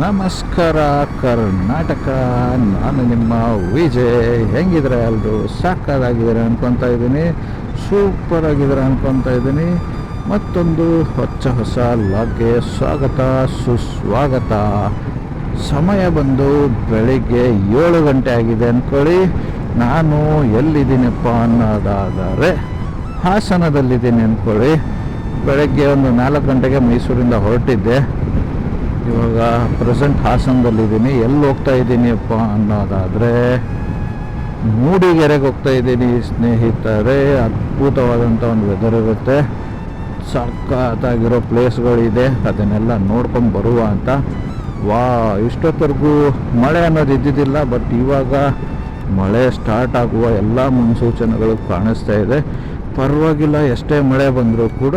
ನಮಸ್ಕಾರ, ಕರ್ನಾಟಕ. ನಾನು ನಿಮ್ಮ ವಿಜಯ್. ಹೆಂಗಿದ್ರೆ ಎಲ್ಲರೂ ಸಾಕಾಗಿದ್ದಾರೆ ಅನ್ಕೊತಾ ಇದ್ದೀನಿ. ಸೂಪರ್ ಆಗಿದ್ದಾರೆ ಅನ್ಕೊತಾ ಇದ್ದೀನಿ. ಮತ್ತೊಂದು ಹೊಚ್ಚ ಹೊಸ ಲಾಗ್ಗೆ ಸ್ವಾಗತ, ಸುಸ್ವಾಗತ. ಸಮಯ ಬಂದು ಬೆಳಿಗ್ಗೆ ಏಳು ಗಂಟೆ ಆಗಿದೆ ಅಂದ್ಕೊಳ್ಳಿ ನಾನು ಎಲ್ಲಿದ್ದೀನಪ್ಪ ಅನ್ನೋದಾದರೆ ಹಾಸನದಲ್ಲಿದ್ದೀನಿ ಅಂದ್ಕೊಳ್ಳಿ ಬೆಳಗ್ಗೆ ಒಂದು ನಾಲ್ಕು ಗಂಟೆಗೆ ಮೈಸೂರಿಂದ ಹೊರಟಿದ್ದೆ. ಇವಾಗ ಪ್ರೆಸೆಂಟ್ ಹಾಸನದಲ್ಲಿದ್ದೀನಿ. ಎಲ್ಲಿ ಹೋಗ್ತಾ ಇದ್ದೀನಿ ಅಪ್ಪ ಅನ್ನೋದಾದರೆ, ಮೂಡಿಗೆರೆಗೆ ಹೋಗ್ತಾ ಇದ್ದೀನಿ ಸ್ನೇಹಿತರೆ. ಅದ್ಭುತವಾದಂಥ ಒಂದು ವೆದರ್ ಇರುತ್ತೆ. ಸಖತ್ತಾಗಿರೋ ಪ್ಲೇಸ್ಗಳಿದೆ ಅದನ್ನೆಲ್ಲ ನೋಡ್ಕೊಂಡು ಬರುವ ಅಂತ. ವಾ, ಇಷ್ಟೊತ್ತವರೆಗೂ ಮಳೆ ಅನ್ನೋದು ಇದ್ದಿದ್ದಿಲ್ಲ ಬಟ್ ಇವಾಗ ಮಳೆ ಸ್ಟಾರ್ಟ್ ಆಗುವ ಎಲ್ಲ ಮುನ್ಸೂಚನೆಗಳು ಕಾಣಿಸ್ತಾ ಇದೆ. ಪರವಾಗಿಲ್ಲ, ಎಷ್ಟೇ ಮಳೆ ಬಂದರೂ ಕೂಡ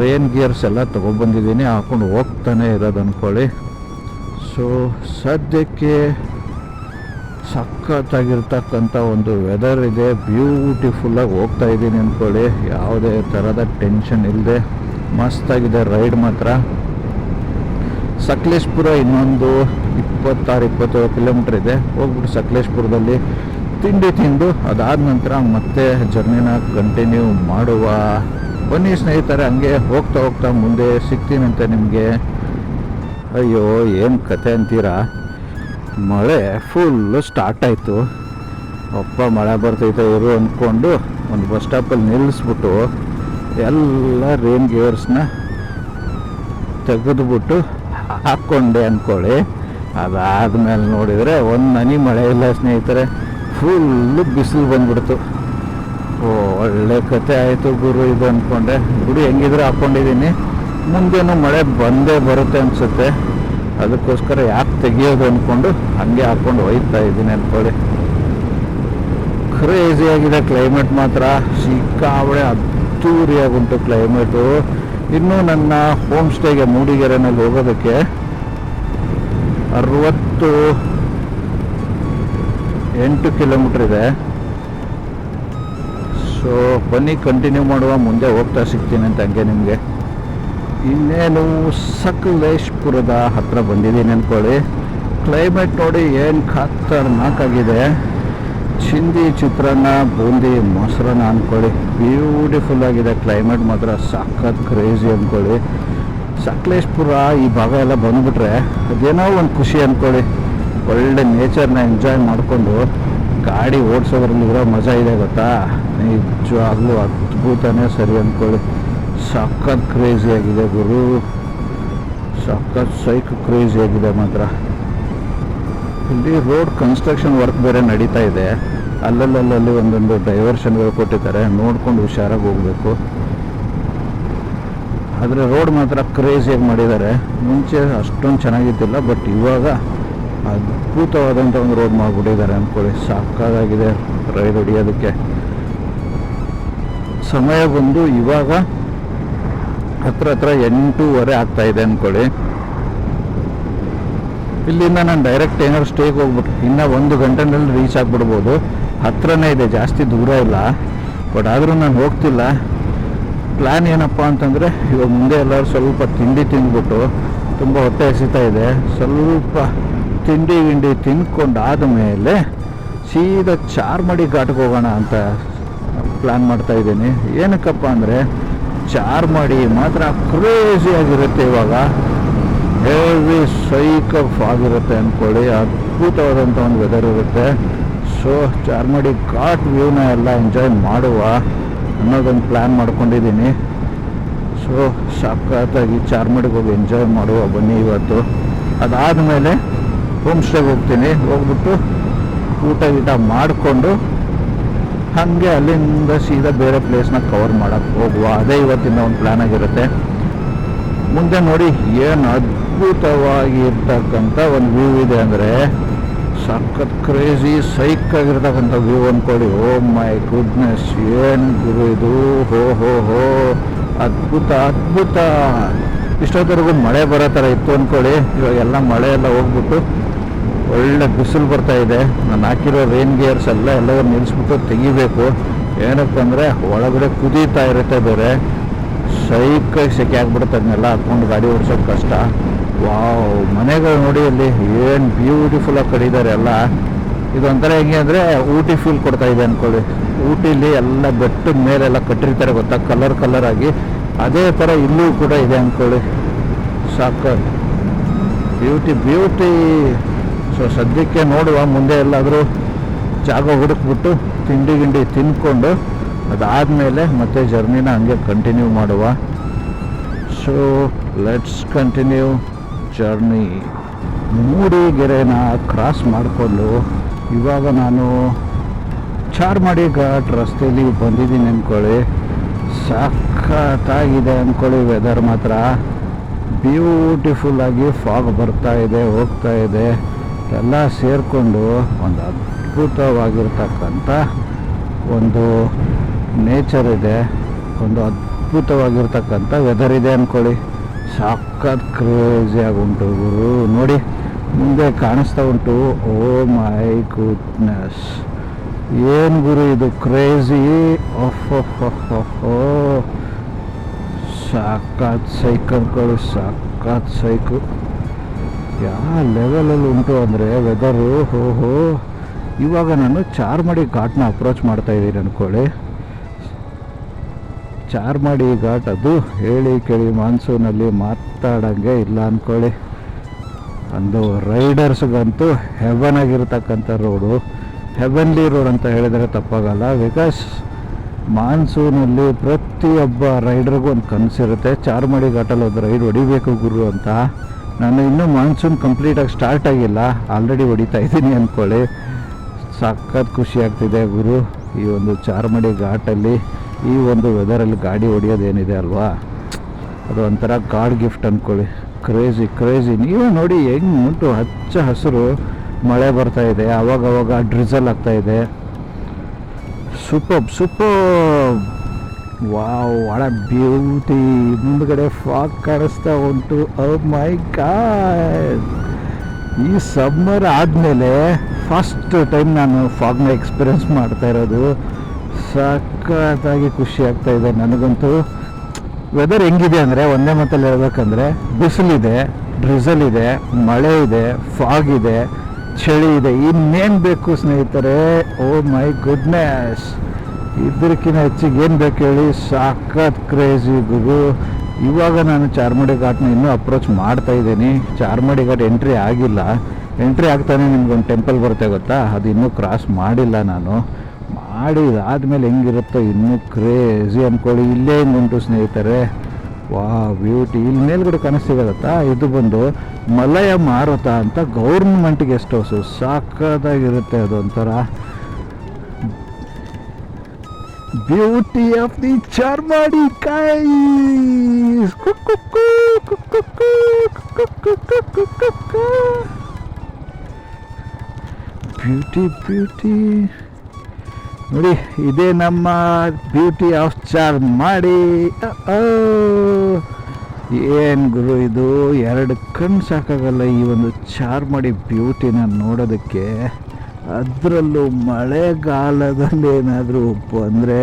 ರೇನ್ ಗಿಯರ್ಸ್ ಎಲ್ಲ ತೊಗೊಬಂದಿದ್ದೀನಿ ಹಾಕೊಂಡು ಹೋಗ್ತಾನೆ ಇರೋದು ಅಂದ್ಕೊಳ್ಳಿ ಸೊ ಸದ್ಯಕ್ಕೆ ಸಖತ್ತಾಗಿರ್ತಕ್ಕಂಥ ಒಂದು ವೆದರ್ ಇದೆ ಬ್ಯೂಟಿಫುಲ್ಲಾಗಿ ಹೋಗ್ತಾ ಇದ್ದೀನಿ ಅಂದ್ಕೊಳ್ಳಿ ಯಾವುದೇ ಥರದ ಟೆನ್ಷನ್ ಇಲ್ಲದೆ ಮಸ್ತಾಗಿದೆ ರೈಡ್ ಮಾತ್ರ. ಸಕಲೇಶ್ಪುರ ಇನ್ನೊಂದು ಇಪ್ಪತ್ತಾರು, ಇಪ್ಪತ್ತೇಳು ಕಿಲೋಮೀಟ್ರ್ ಇದೆ. ಹೋಗ್ಬಿಟ್ಟು ಸಕಲೇಶ್ಪುರದಲ್ಲಿ ತಿಂಡಿ ತಿಂದು ಅದಾದ ನಂತರ ಮತ್ತೆ ಜರ್ನಿನ ಕಂಟಿನ್ಯೂ ಮಾಡುವ ಬನ್ನಿ ಸ್ನೇಹಿತರೆ, ಹಂಗೆ ಹೋಗ್ತಾ ಹೋಗ್ತಾ ಮುಂದೆ ಸಿಗ್ತೀನಂತೆ ನಿಮಗೆ. ಅಯ್ಯೋ, ಏನು ಕತೆ ಅಂತೀರಾ? ಮಳೆ ಫುಲ್ಲು ಸ್ಟಾರ್ಟ್ ಆಯಿತು. ಅಪ್ಪ, ಮಳೆ ಬರ್ತೈತೆ ಇರು ಅಂದ್ಕೊಂಡು ಒಂದು ಬಸ್ ಸ್ಟಾಪಲ್ಲಿ ನಿಲ್ಲಿಸ್ಬಿಟ್ಟು ಎಲ್ಲ ರೇನ್ ಗೇರ್ಸ್ನ ತೆಗೆದುಬಿಟ್ಟು ಹಾಕ್ಕೊಂಡೆ ಅಂದ್ಕೊಳ್ಳಿ ಅದಾದ್ಮೇಲೆ ನೋಡಿದರೆ ಒಂದು ಹನಿ ಮಳೆ ಇಲ್ಲ ಸ್ನೇಹಿತರೆ. ಫುಲ್ಲು ಬಿಸಿಲು ಬಂದ್ಬಿಡ್ತು. ಒಳ್ಳೆ ಕತೆ ಆಯಿತು ಗುರು ಇದು ಅಂದ್ಕೊಂಡೆ ಗುಡಿ ಹೆಂಗಿದ್ರು ಹಾಕ್ಕೊಂಡಿದ್ದೀನಿ ಮುಂದೇನು ಮಳೆ ಬಂದೇ ಬರುತ್ತೆ ಅನಿಸುತ್ತೆ. ಅದಕ್ಕೋಸ್ಕರ ಯಾಕೆ ತೆಗಿಯೋದು ಅಂದ್ಕೊಂಡು ಹಂಗೆ ಹಾಕ್ಕೊಂಡು ಹೋಯ್ತಾ ಇದ್ದೀನಿ ಅಂದ್ಕೊಳ್ಳಿ ಕ್ರೇಜಿ ಆಗಿದೆ ಕ್ಲೈಮೇಟ್ ಮಾತ್ರ. ಸಿಕ್ಕಾಬಳೆ ಅದ್ದೂರಿಯಾಗುಂಟು ಕ್ಲೈಮೇಟು ಇನ್ನೂ ನನ್ನ ಹೋಮ್ ಸ್ಟೇಗೆ ಮೂಡಿಗೆರೆನಲ್ಲಿ ಹೋಗೋದಕ್ಕೆ ಅರವತ್ತು ಎಂಟು ಕಿಲೋಮೀಟ್ರ್ ಇದೆ. ಸೊ ಬನ್ನಿ ಕಂಟಿನ್ಯೂ ಮಾಡುವ, ಮುಂದೆ ಹೋಗ್ತಾ ಸಿಗ್ತೀನಿ ಅಂತ ಹಂಗೆ ನಿಮಗೆ. ಇನ್ನೇನು, ಸಕಲೇಶ್ಪುರದ ಹತ್ರ ಬಂದಿದ್ದೀನಿ ಅಂದ್ಕೊಳ್ಳಿ. ಕ್ಲೈಮೇಟ್ ನೋಡಿ ಏನು ಖತರ್ನಾಕಾಗಿದೆ. ಚಿಂದಿ ಚಿತ್ರಾನ್ನ, ಬೂಂದಿ ಮೊಸರನ್ನ ಅಂದ್ಕೊಳ್ಳಿ. ಬ್ಯೂಟಿಫುಲ್ ಆಗಿದೆ ಕ್ಲೈಮೇಟ್ ಮಾತ್ರ ಸಖತ್ ಕ್ರೇಜಿ ಅಂದ್ಕೊಳ್ಳಿ. ಸಕಲೇಶ್ಪುರ, ಈ ಭಾಗ ಎಲ್ಲ ಬಂದುಬಿಟ್ರೆ, ಅದೇನೋ ಒಂದು ಖುಷಿ ಅಂದ್ಕೊಳ್ಳಿ. ಒಳ್ಳೆ ನೇಚರ್ನ ಎಂಜಾಯ್ ಮಾಡಿಕೊಂಡು. ಗಾಡಿ ಓಡಿಸೋದ್ರಲ್ಲಿ ಇರೋ ಮಜಾ ಇದೆ ಗೊತ್ತಾ? ನಿಜವಾಗ್ಲೂ ಅದ್ಭುತನೇ ಸರಿ ಅಂದ್ಕೊಳ್ಳಿ. ಸಖತ್ ಕ್ರೇಜಿ ಆಗಿದೆ ಗುರು. ಸಖತ್ ಸೈಕ್ ಕ್ರೇಜಿ ಆಗಿದೆ ಮಾತ್ರ. ಇಲ್ಲಿ ರೋಡ್ ಕನ್ಸ್ಟ್ರಕ್ಷನ್ ವರ್ಕ್ ಬೇರೆ ನಡೀತಾ ಇದೆ. ಅಲ್ಲಲ್ಲಲ್ಲಿ ಒಂದೊಂದು ಡೈವರ್ಷನ್ಗಳು ಕೊಟ್ಟಿದ್ದಾರೆ. ನೋಡ್ಕೊಂಡು ಹುಷಾರಾಗಿ ಹೋಗಬೇಕು. ಆದರೆ ರೋಡ್ ಮಾತ್ರ ಕ್ರೇಜಿಯಾಗಿ ಮಾಡಿದ್ದಾರೆ. ಮುಂಚೆ ಅಷ್ಟೊಂದು ಚೆನ್ನಾಗಿದ್ದಿಲ್ಲ ಬಟ್ ಇವಾಗ ಅದ್ಭುತವಾದಂಥ ಒಂದು ರೋಡ್ ಮಾಡಿಬಿಟ್ಟಿದ್ದಾರೆ ಅಂದ್ಕೊಳ್ಳಿ ಸಾಕಾಗಿದೆ ರೈಲ್ ಹೊಡಿಯೋದಕ್ಕೆ. ಸಮಯ ಬಂದು ಇವಾಗ ಹತ್ರ ಹತ್ರ ಎಂಟೂವರೆ ಆಗ್ತಾ ಇದೆ ಅಂದ್ಕೊಳ್ಳಿ ಇಲ್ಲಿಂದ ನಾನು ಡೈರೆಕ್ಟ್ ಏನಾದ್ರು ಸ್ಟೇಗೆ ಹೋಗ್ಬಿಟ್ಟು ಇನ್ನೂ ಒಂದು ಗಂಟೆನಲ್ಲಿ ರೀಚ್ ಆಗಿಬಿಡ್ಬೋದು. ಹತ್ರನೇ ಇದೆ, ಜಾಸ್ತಿ ದೂರ ಇಲ್ಲ. ಬಟ್ ಆದರೂ ನಾನು ಹೋಗ್ತಿಲ್ಲ. ಪ್ಲ್ಯಾನ್ ಏನಪ್ಪ ಅಂತಂದರೆ, ಇವಾಗ ಮುಂದೆ ಎಲ್ಲರೂ ಸ್ವಲ್ಪ ತಿಂಡಿ ತಿಂದ್ಬಿಟ್ಟು ತುಂಬ ಹೊಟ್ಟೆ ಎಸಿತಾ ಇದೆ. ಸ್ವಲ್ಪ ತಿಂಡಿ ಗಿಂಡಿ ತಿನ್ಕೊಂಡಾದ ಮೇಲೆ ಸೀದಾ ಚಾರ್ಮಡಿ ಘಾಟ್ಗೆ ಹೋಗೋಣ ಅಂತ ಪ್ಲ್ಯಾನ್ ಮಾಡ್ತಾ ಇದ್ದೀನಿ. ಏನಕ್ಕಪ್ಪ ಅಂದರೆ ಚಾರ್ಮಡಿ ಮಾತ್ರ ಕ್ರೇಜಿ ಆಗಿರುತ್ತೆ ಇವಾಗ. ಹೆವಿ ಸೈಕ್ ಆಗಿರುತ್ತೆ ಅಂದ್ಕೊಳ್ಳಿ ಅದ್ಭುತವಾದಂಥ ಒಂದು ವೆದರ್ ಇರುತ್ತೆ. ಸೊ ಚಾರ್ಮಡಿ ಘಾಟ್ ವ್ಯೂನ ಎಲ್ಲ ಎಂಜಾಯ್ ಮಾಡುವ ಅನ್ನೋದೊಂದು ಪ್ಲ್ಯಾನ್ ಮಾಡ್ಕೊಂಡಿದ್ದೀನಿ. ಸೊ ಸಾಕಾಗಿ ಚಾರ್ಮಡಿಗೆ ಹೋಗಿ ಎಂಜಾಯ್ ಮಾಡುವ ಬನ್ನಿ ಇವತ್ತು. ಅದಾದಮೇಲೆ ಹೋಮ್ ಸ್ಟೇಗೆ ಹೋಗ್ತೀನಿ. ಹೋಗ್ಬಿಟ್ಟು ಊಟ ಗೀಟ ಮಾಡಿಕೊಂಡು ಹಾಗೆ ಅಲ್ಲಿಂದ ಸೀದಾ ಬೇರೆ ಪ್ಲೇಸ್ನ ಕವರ್ ಮಾಡೋಕ್ಕೆ ಹೋಗುವ. ಅದೇ ಇವತ್ತಿನ ಒಂದು ಪ್ಲ್ಯಾನ್ ಆಗಿರುತ್ತೆ. ಮುಂದೆ ನೋಡಿ ಏನು ಅದ್ಭುತವಾಗಿರ್ತಕ್ಕಂಥ ಒಂದು ವ್ಯೂ ಇದೆ ಅಂದರೆ ಸಖತ್ ಕ್ರೇಜಿ ಸೈಕ್ ಆಗಿರ್ತಕ್ಕಂಥ ವ್ಯೂ ಅಂದ್ಕೊಳ್ಳಿ ಓ ಮೈ ಗುಡ್ನೆಸ್ ಏನು ಗುರು ಇದು? ಹೋ ಹೋ ಹೋ. ಅದ್ಭುತ ಅದ್ಭುತ. ಇಷ್ಟೊತ್ತರೆಗೂ ಮಳೆ ಬರೋ ಥರ ಇತ್ತು ಅಂದ್ಕೊಳ್ಳಿ ಇವಾಗೆಲ್ಲ ಮಳೆ ಎಲ್ಲ ಹೋಗ್ಬಿಟ್ಟು ಒಳ್ಳೆ ಬಿಸಿಲು ಬರ್ತಾ ಇದೆ. ನಾನು ಹಾಕಿರೋ ರೈನ್ ಗಿಯರ್ಸ್ ಎಲ್ಲ ಎಲ್ಲವೂ ನಿಲ್ಲಿಸ್ಬಿಟ್ಟು ತೆಗಿಬೇಕು. ಏನಪ್ಪ ಅಂದರೆ ಒಳಗಡೆ ಕುದೀತಾ ಇರುತ್ತೆ ಬೇರೆ. ಸೈಕ ಸೆಕೆ ಆಗ್ಬಿಡುತ್ತೆ ಅದನ್ನೆಲ್ಲ ಹಾಕ್ಕೊಂಡು ಗಾಡಿ ಓಡಿಸೋದು ಕಷ್ಟ. ವಾವ್, ಮನೆಗಳು ನೋಡಿ ಅಲ್ಲಿ ಏನು ಬ್ಯೂಟಿಫುಲ್ಲಾಗಿ ಕಡಿದ್ದಾರೆ ಎಲ್ಲ. ಇದೊಂಥರ ಹೆಂಗೆ ಅಂದರೆ ಊಟಿ ಫೀಲ್ ಕೊಡ್ತಾ ಇದೆ ಅಂದ್ಕೊಳ್ಳಿ ಊಟಿಲಿ ಎಲ್ಲ ಬೆಟ್ಟದ ಮೇಲೆಲ್ಲ ಕಟ್ಟಿರ್ತಾರೆ ಗೊತ್ತಾ? ಕಲರ್ ಕಲರ್ ಆಗಿ. ಅದೇ ಥರ ಇಲ್ಲೂ ಕೂಡ ಇದೆ ಅಂದ್ಕೊಳ್ಳಿ ಸಾಕು. ಬ್ಯೂಟಿ ಬ್ಯೂಟಿ ಸೊ ಸದ್ಯಕ್ಕೆ ನೋಡುವ, ಮುಂದೆ ಎಲ್ಲಾದರೂ ಜಾಗ ಹುಡುಕ್ಬಿಟ್ಟು ತಿಂಡಿ ಗಿಂಡಿ ತಿನ್ಕೊಂಡು ಅದಾದಮೇಲೆ ಮತ್ತೆ ಜರ್ನಿನ ಹಂಗೆ ಕಂಟಿನ್ಯೂ ಮಾಡುವ. ಸೊ ಲೆಟ್ಸ್ ಕಂಟಿನ್ಯೂ ಜರ್ನಿ ಮೂಡಿಗೆರೆನ ಕ್ರಾಸ್ ಮಾಡಿಕೊಂಡು ಇವಾಗ ನಾನು ಚಾರ್ಮಾಡಿ ಘಾಟ್ ರಸ್ತೆಯಲ್ಲಿ ಬಂದಿದ್ದೀನಿ ಅಂದ್ಕೊಳ್ಳಿ ಸಖತ್ತಾಗಿದೆ ಅಂದ್ಕೊಳ್ಳಿ ವೆದರ್ ಮಾತ್ರ. ಬ್ಯೂಟಿಫುಲ್ಲಾಗಿ ಫಾಗ್ ಬರ್ತಾ ಇದೆ, ಹೋಗ್ತಾ ಇದೆ. ಎಲ್ಲ ಸೇರಿಕೊಂಡು ಒಂದು ಅದ್ಭುತವಾಗಿರ್ತಕ್ಕಂಥ ಒಂದು ನೇಚರ್ ಇದೆ. ಒಂದು ಅದ್ಭುತವಾಗಿರ್ತಕ್ಕಂಥ ವೆದರ್ ಇದೆ ಅಂದ್ಕೊಳ್ಳಿ ಸಾಕತ್ ಕ್ರೇಜಿಯಾಗಿ ಉಂಟು ಗುರು. ನೋಡಿ, ಮುಂದೆ ಕಾಣಿಸ್ತಾ ಉಂಟು. Oh my goodness. ಏನು ಗುರು ಇದು? ಕ್ರೇಜಿ ಓಹೋ ಸಾಕಾತ್ ಸೈಕಲ್ಗಳು ಸಾಕತ್ ಸಾಕಾತ್ ಸೈಕು ಯಾವ ಲೆವೆಲಲ್ಲಿ ಉಂಟು ಅಂದರೆ ವೆದರು ಓಹೋ ಇವಾಗ ನಾನು ಚಾರ್ಮಾಡಿ ಘಾಟ್ನ ಅಪ್ರೋಚ್ ಮಾಡ್ತಾ ಇದ್ದೀನಿ ಅಂದ್ಕೊಳ್ಳಿ ಚಾರ್ಮಾಡಿ ಘಾಟ್ ಅದು ಹೇಳಿ ಕೇಳಿ ಮಾನ್ಸೂನಲ್ಲಿ ಮಾತಾಡೋಂಗೆ ಇಲ್ಲ ಅಂದ್ಕೊಳ್ಳಿ ಒಂದು ರೈಡರ್ಸ್ಗಂತೂ ಹೆವನ್ ಆಗಿರ್ತಕ್ಕಂಥ ರೋಡು ಹೆವನ್ಲಿ ರೋಡ್ ಅಂತ ಹೇಳಿದರೆ ತಪ್ಪಾಗಲ್ಲ. ಬಿಕಾಸ್ ಮಾನ್ಸೂನಲ್ಲಿ ಪ್ರತಿಯೊಬ್ಬ ರೈಡರ್ಗೂ ಒಂದು ಕನಸಿರುತ್ತೆ. ಚಾರ್ಮಾಡಿ ಘಾಟಲ್ಲಿ ಒಂದು ರೈಡ್ ಹೊಡಿಬೇಕು ಗುರು ಅಂತ. ನಾನು ಇನ್ನೂ ಮಾನ್ಸೂನ್ ಕಂಪ್ಲೀಟಾಗಿ ಸ್ಟಾರ್ಟ್ ಆಗಿಲ್ಲ. ಆಲ್ರೆಡಿ ಹೊಡಿತಾ ಇದ್ದೀನಿ ಅಂದ್ಕೊಳ್ಳಿ ಸಖತ್ ಖುಷಿ ಆಗ್ತಿದೆ ಗುರು. ಈ ಒಂದು ಚಾರ್ಮಡಿ ಘಾಟಲ್ಲಿ, ಈ ಒಂದು ವೆದರಲ್ಲಿ ಗಾಡಿ ಹೊಡಿಯೋದೇನಿದೆ ಅಲ್ವಾ? ಅದು ಒಂಥರ ಗಾಡ್ ಗಿಫ್ಟ್ ಅಂದ್ಕೊಳ್ಳಿ ಕ್ರೇಜಿ ಕ್ರೇಜಿ ನೀವು ನೋಡಿ ಹೆಂಗೆ ಉಂಟು, ಹಚ್ಚ ಹಸಿರು ಮಳೆ ಬರ್ತಾ ಇದೆ. ಅವಾಗ ಡ್ರಿಸಲ್ ಆಗ್ತಾ ಇದೆ. ಸೂಪರ್ ಸೂಪರ್ ವಾವ್ ಒಳ ಬ್ಯೂಟಿ ಮುಂದ್ಗಡೆ ಫಾಗ್ ಕಾಣಿಸ್ತಾ ಉಂಟು. ಮೈ ಗಾಡ್ ಈ ಸಮ್ಮರ್ ಆದಮೇಲೆ ಫಸ್ಟ್ ಟೈಮ್ ನಾನು ಫಾಗ್ನ ಎಕ್ಸ್ಪೀರಿಯನ್ಸ್ ಮಾಡ್ತಾ ಇರೋದು. ಸಖತ್ತಾಗಿ ಖುಷಿ ಆಗ್ತಾ ಇದೆ ನನಗಂತೂ. ವೆದರ್ ಹೆಂಗಿದೆ ಅಂದರೆ, ಒಂದೇ ಮತ್ತಲ್ಲಿ ಹೇಳ್ಬೇಕಂದ್ರೆ, ಬಿಸಿಲಿದೆ ಡ್ರಿಸಲ್ ಇದೆ, ಮಳೆ ಇದೆ ಫಾಗ್ ಇದೆ, ಚಳಿ ಇದೆ, ಇನ್ನೇನು ಬೇಕು ಸ್ನೇಹಿತರೆ? ಓ ಮೈ ಗುಡ್ನೆಸ್ ಇದಕ್ಕಿಂತ ಹೆಚ್ಚಿಗೆ ಏನು ಬೇಕು ಹೇಳಿ, ಸಾಕತ್ ಕ್ರೇಜಿ ಗುರು. ಇವಾಗ ನಾನು ಚಾರ್ಮಡಿ ಘಾಟ್ನ ಇನ್ನೂ ಅಪ್ರೋಚ್ ಮಾಡ್ತಾ ಇದ್ದೀನಿ. ಚಾರ್ಮಡಿ ಘಾಟ್ ಎಂಟ್ರಿ ಆಗಿಲ್ಲ. ಎಂಟ್ರಿ ಆಗ್ತಾನೆ ನಿಮ್ಗೊಂದು ಟೆಂಪಲ್ ಬರುತ್ತೆ ಗೊತ್ತಾ? ಅದು ಇನ್ನೂ ಕ್ರಾಸ್ ಮಾಡಿಲ್ಲ ನಾನು. ಮಾಡಿ ಆದಮೇಲೆ ಹೆಂಗಿರುತ್ತೋ ಇನ್ನೂ ಕ್ರೇಜಿ ಅಂದ್ಕೊಳ್ಳಿ ಇಲ್ಲೇ ಹಿಂಗುಂಟು ಸ್ನೇಹಿತರೆ. ವಾ ಬ್ಯೂಟಿ ಇಲ್ಲಿ ಮೇಲ್ಗಡೆ ಕಾಣಿಸ್ತಿದೆ ಇದು ಬಂದು ಮಲಯ ಮಾರುತ ಅಂತ ಗೌರ್ಮೆಂಟ್ ಗೆಸ್ಟ್ ಹೌಸು. ಸಾಕದಾಗಿರುತ್ತೆ ಅದು ಒಂಥರ. ಬ್ಯೂಟಿ ಆಫ್ ದಿ ಚಾರ್ಮಾಡಿ ಕೈ ಬ್ಯೂಟಿ ಬ್ಯೂಟಿ ನೋಡಿ ಇದೇ ನಮ್ಮ ಬ್ಯೂಟಿ ಆಫ್ ಚಾರ್ ಮಾಡಿ ಏನು ಗುರು ಇದು ಎರಡು ಕಣ್ಣು ಸಾಕಾಗಲ್ಲ ಈ ಒಂದು ಚಾರ್ ಮಾಡಿ ಬ್ಯೂಟಿನ ನೋಡೋದಕ್ಕೆ ಅದರಲ್ಲೂ ಮಳೆಗಾಲದಲ್ಲಿ ಏನಾದರೂ ಬಂದರೆ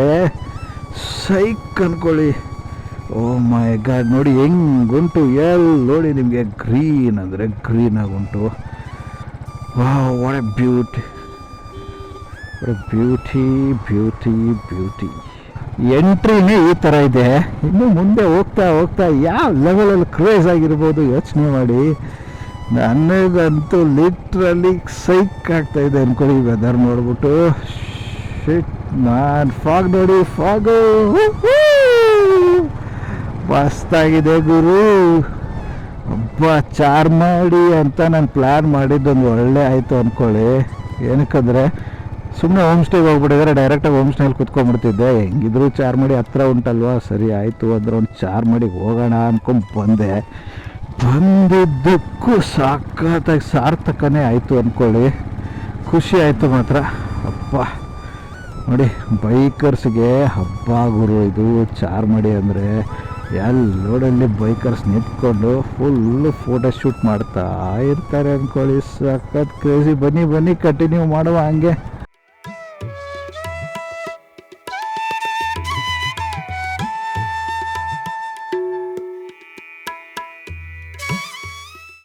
ಸೈಕ್ ಅಂದ್ಕೊಳ್ಳಿ ಓ ಮೈ ಗಾಡ್, ನೋಡಿ ಹೆಂಗುಂಟು. ಎಲ್ಲಿ ನೋಡಿ ನಿಮಗೆ ಗ್ರೀನ್ ಅಂದರೆ ಗ್ರೀನ್ ಉಂಟು ವಾ what a beauty beauty beauty beauty ಎಂಟ್ರಿನೇ ಈ ಥರ ಇದೆ. ಇನ್ನು ಮುಂದೆ ಹೋಗ್ತಾ ಹೋಗ್ತಾ ಯಾವ ಲೆವೆಲಲ್ಲಿ ಕ್ರೇಜ್ ಆಗಿರ್ಬೋದು ಯೋಚನೆ ಮಾಡಿ. ನನಗಂತೂ ಲಿಟ್ರಲಿ ಸೈಕ್ ಆಗ್ತಾ ಇದೆ ಅನ್ಕೊಳ್ಳಿ ವೆದರ್ ನೋಡ್ಬಿಟ್ಟು. ಶಿಟ್ ನಾನು ಫಾಗ್ ನೋಡಿ ಫಾಗು ಮಸ್ತಾಗಿದೆ ಗುರು. ಒಬ್ಬ ಚಾರ್ ಮಾಡಿ ಅಂತ ನಾನು ಪ್ಲ್ಯಾನ್ ಮಾಡಿದ್ದೊಂದು ಒಳ್ಳೆ ಆಯಿತು ಅಂದ್ಕೊಳ್ಳಿ ಏನಕ್ಕಂದರೆ ಸುಮ್ಮನೆ ಹೋಮ್ ಸ್ಟೇಗೆ ಹೋಗ್ಬಿಟ್ಟಿದ್ರೆ ಡೈರೆಕ್ಟಾಗಿ ಹೋಮ್ ಸ್ಟೇಲಿ ಕುತ್ಕೊಂಡ್ಬಿಡ್ತಿದ್ದೆ. ಹೆಂಗಿದ್ರು ಚಾರ್ ಮಾಡಿ ಹತ್ರ ಉಂಟಲ್ವಾ? ಸರಿ, ಆಯಿತು ಅಂದ್ರೆ ಒಂದು ಚಾರ್ ಮಾಡಿ ಹೋಗೋಣ ಅಂದ್ಕೊಂಡು ಬಂದೆ. ಬಂದಿದ್ದಕ್ಕೂ ಸಾಕತ್ತಾಗಿ ಸಾರ್ಥಕನೇ ಆಯಿತು ಅಂದ್ಕೊಳ್ಳಿ. ಖುಷಿ ಆಯಿತು ಮಾತ್ರ. ಅಪ್ಪ. ನೋಡಿ, ಬೈಕರ್ಸ್ಗೆ ಹಬ್ಬ ಗುರು ಇದು ಚಾರ್ ಮಾಡಿ ಅಂದರೆ ಎಲ್ಲೋಡಲ್ಲಿ ಬೈಕರ್ಸ್ ನಿಂತ್ಕೊಂಡು ಫುಲ್ಲು ಫೋಟೋ ಶೂಟ್ ಮಾಡ್ತಾ ಇರ್ತಾರೆ ಅಂದ್ಕೊಳ್ಳಿ. ಸಖತ್ ಕ್ರೇಜಿ ಬನ್ನಿ ಬನ್ನಿ ಕಂಟಿನ್ಯೂ ಮಾಡುವ ಹಂಗೆ.